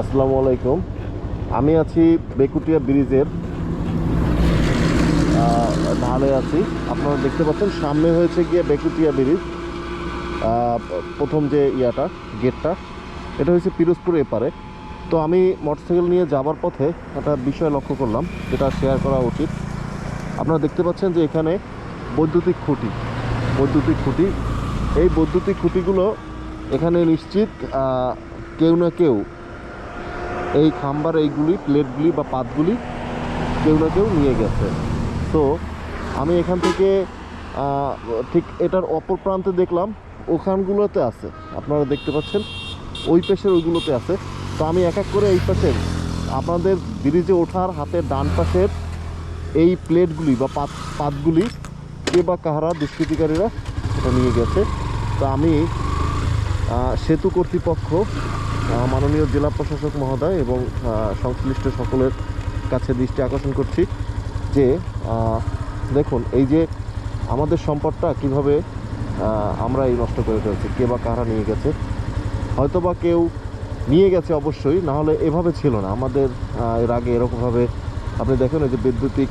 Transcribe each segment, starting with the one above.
আসসালামু আলাইকুম। আমি আছি বেকুটিয়া ব্রিজের ঢালে আছি। আপনারা দেখতে পাচ্ছেন, সামনে হয়েছে গিয়ে বেকুটিয়া ব্রিজ প্রথম যে ইয়াটা, গেটটা, এটা হয়েছে পিরোজপুর এপারে। তো আমি মোটরসাইকেল নিয়ে যাবার পথে একটা বিষয় লক্ষ্য করলাম, যেটা শেয়ার করা উচিত। আপনারা দেখতে পাচ্ছেন যে এখানে বৈদ্যুতিক খুঁটি বৈদ্যুতিক খুঁটি। এই বৈদ্যুতিক খুঁটিগুলো এখানে নিশ্চিত কেউ না কেউ এই খাম্বার, এইগুলি, প্লেটগুলি বা পাতগুলি কেউ না কেউ নিয়ে গেছে। তো আমি এখান থেকে ঠিক এটার অপর প্রান্তে দেখলাম, ওখানগুলোতে আছে। আপনারা দেখতে পাচ্ছেন, ওই পাশের ওইগুলোতে আছে। তো আমি এক এক করে এই পাশের, আপনাদের ব্রিজে ওঠার হাতের ডান পাশের এই প্লেটগুলি বা পাত, পাতগুলি কে বা কাহারা দুষ্কৃতিকারীরা সেটা নিয়ে গেছে। তো আমি সেতু কর্তৃপক্ষ মাননীয় জেলা প্রশাসক মহোদয় এবং সংশ্লিষ্ট সকলের কাছে দৃষ্টি আকর্ষণ করছি যে দেখুন, এই যে আমাদের সম্পদটা কীভাবে আমরা এই নষ্ট করে ফেলছি, কে বা কারা নিয়ে গেছে হয়তো বা কেউ নিয়ে গেছে অবশ্যই না হলে এভাবে ছিল না। আমাদের এর আগে এরকমভাবে, আপনি দেখেন এই যে বৈদ্যুতিক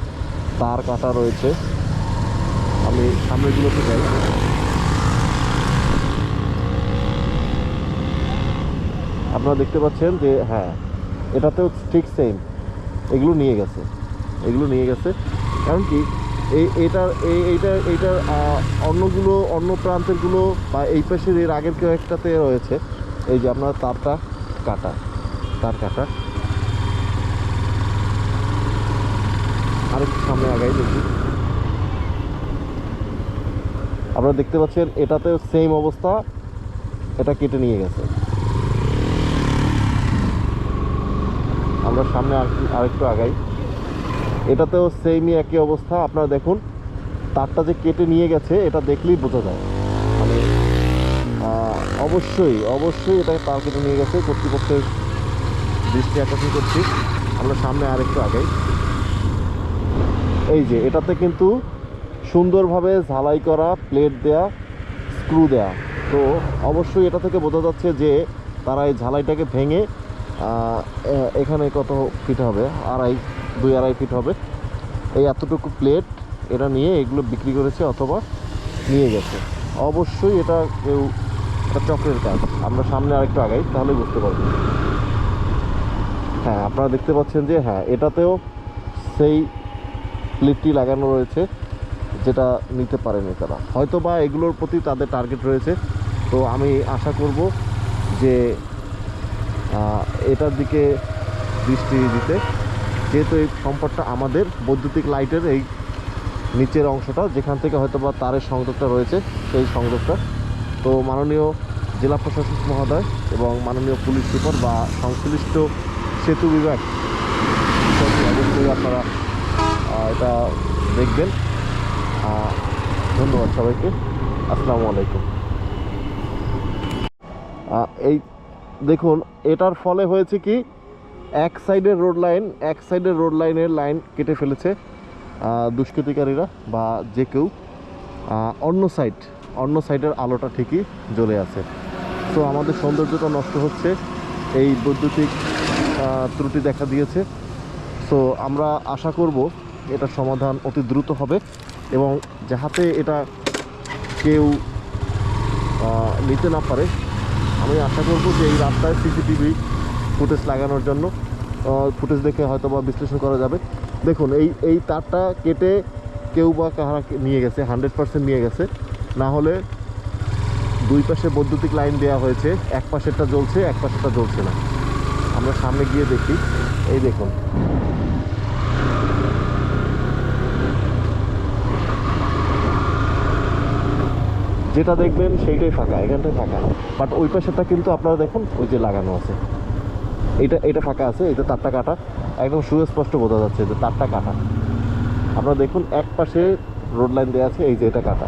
তার কাটা রয়েছে। আমি সামনেগুলোতে যাই। আপনারা দেখতে পাচ্ছেন যে হ্যাঁ এটাতেও ঠিক সেম এগুলো নিয়ে গেছে। এগুলো নিয়ে গেছে। কারণ কি, এই এটার এই এইটার এইটার অন্যগুলো, অন্য প্রান্তেরগুলো বা এই পাশের, এর আগের একটাতে রয়েছে। এই যে আপনার তারটা কাটা, তার কাটা। আরেকটু সামনে আগাই দেখি। আপনারা দেখতে পাচ্ছেন, এটাতেও সেম অবস্থা। এটা কেটে নিয়ে গেছে। আমরা সামনে আর- আরেকটু আগাই। এটাতেও সেমই একই অবস্থা, আপনারা দেখুন। তারটা যে কেটে নিয়ে গেছে, এটা দেখলেই বোঝা যায়। মানে অবশ্যই অবশ্যই এটা তার কেটে নিয়ে গেছে। কর্তৃপক্ষের দৃষ্টি আকর্ষণ করছি। আমরা সামনে আরেকটু আগাই। এই যে, এটাতে কিন্তু সুন্দরভাবে ঝালাই করা, প্লেট দেয়া, স্ক্রু দেয়া। তো অবশ্যই এটা থেকে বোঝা যাচ্ছে যে তারা এই ঝালাইটাকে ভেঙে এখানে কত ফিট হবে? আড়াই, দুই আড়াই ফিট হবে। এই এতটুকু প্লেট এটা নিয়ে এগুলো বিক্রি করেছে অথবা নিয়ে গেছে। অবশ্যই এটা কেউ একটা চক্রের কাজ। আমরা সামনে আরেকটু আগাই তাহলে বুঝতে পারব। হ্যাঁ আপনারা দেখতে পাচ্ছেন যে হ্যাঁ এটাতেও সেই প্লেটটি লাগানো রয়েছে, যেটা নিতে পারেনি তারা হয়তো বা এগুলোর প্রতি তাদের টার্গেট রয়েছে। তো আমি আশা করব যে এটার দিকে দৃষ্টি দিতে, যেহেতু এই সম্পদটা আমাদের বৈদ্যুতিক লাইটের এই নিচের অংশটা, যেখান থেকে হয়তো বা তারের সংযোগটা রয়েছে, সেই সংযোগটা। তো মাননীয় জেলা প্রশাসক মহোদয় এবং মাননীয় পুলিশ সুপার বা সংশ্লিষ্ট সেতু বিভাগ অবশ্যই আপনারা এটা দেখবেন। ধন্যবাদ সবাইকে। আসসালামু আলাইকুম। এই দেখুন, এটার ফলে হয়েছে কি, এক সাইডের রোড লাইন এক সাইডের রোড লাইনের লাইন কেটে ফেলেছে দুষ্কৃতিকারীরা বা যে কেউ। অন্য সাইড অন্য সাইডের আলোটা ঠিকই জ্বলে আছে। তো আমাদের সৌন্দর্যটা নষ্ট হচ্ছে। এই বৈদ্যুতিক ত্রুটি দেখা দিয়েছে। সো আমরা আশা করব এটা সমাধান অতি দ্রুত হবে এবং যাহাতে এটা কেউ নিতে না পারে আমি আশা করব যে এই রাস্তায় সিসিটিভি ফুটেজ লাগানোর জন্য ফুটেজ দেখে হয়তো বা বিশ্লেষণ করা যাবে। দেখুন, এই এই তারটা কেটে কেউ বা কাহারা নিয়ে গেছে হান্ড্রেড পার্সেন্ট নিয়ে গেছে। না হলে দুই পাশে বৈদ্যুতিক লাইন দেওয়া হয়েছে, এক পাশেরটা জ্বলছে, এক পাশেরটা জ্বলছে না। আমরা সামনে গিয়ে দেখি। এই দেখুন। যেটা দেখবেন সেইটাই ফাঁকা, এখানটাই ফাঁকা। বাট ওই পাশেরটা কিন্তু আপনারা দেখুন, ওই যে লাগানো আছে। এটা এটা ফাঁকা আছে, এটা তারটা কাটা। একদম সুস্পষ্ট বোঝা যাচ্ছে যে তারটা কাটা। আপনারা দেখুন, এক পাশে রোড লাইন দেওয়া আছে, এই যে এটা কাটা।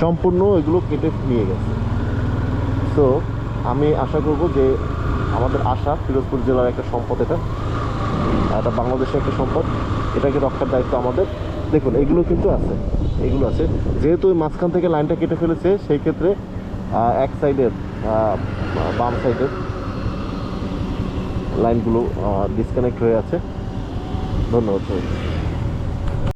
সম্পূর্ণ এগুলো কেটে নিয়ে গেছে। সো আমি আশা করব যে আমাদের আশা, ফিরোজপুর জেলার একটা সম্পদ এটা। এটা বাংলাদেশের একটা সম্পদ। এটাকে রক্ষার দায়িত্ব আমাদের। দেখুন, এগুলো কিন্তু আছে, এগুলো আছে। যেহেতু ওই মাঝখান থেকে লাইনটা কেটে ফেলেছে, সেই ক্ষেত্রে এক সাইডের বাম সাইডের লাইনগুলো ডিসকানেক্ট হয়ে আছে। ধন্যবাদ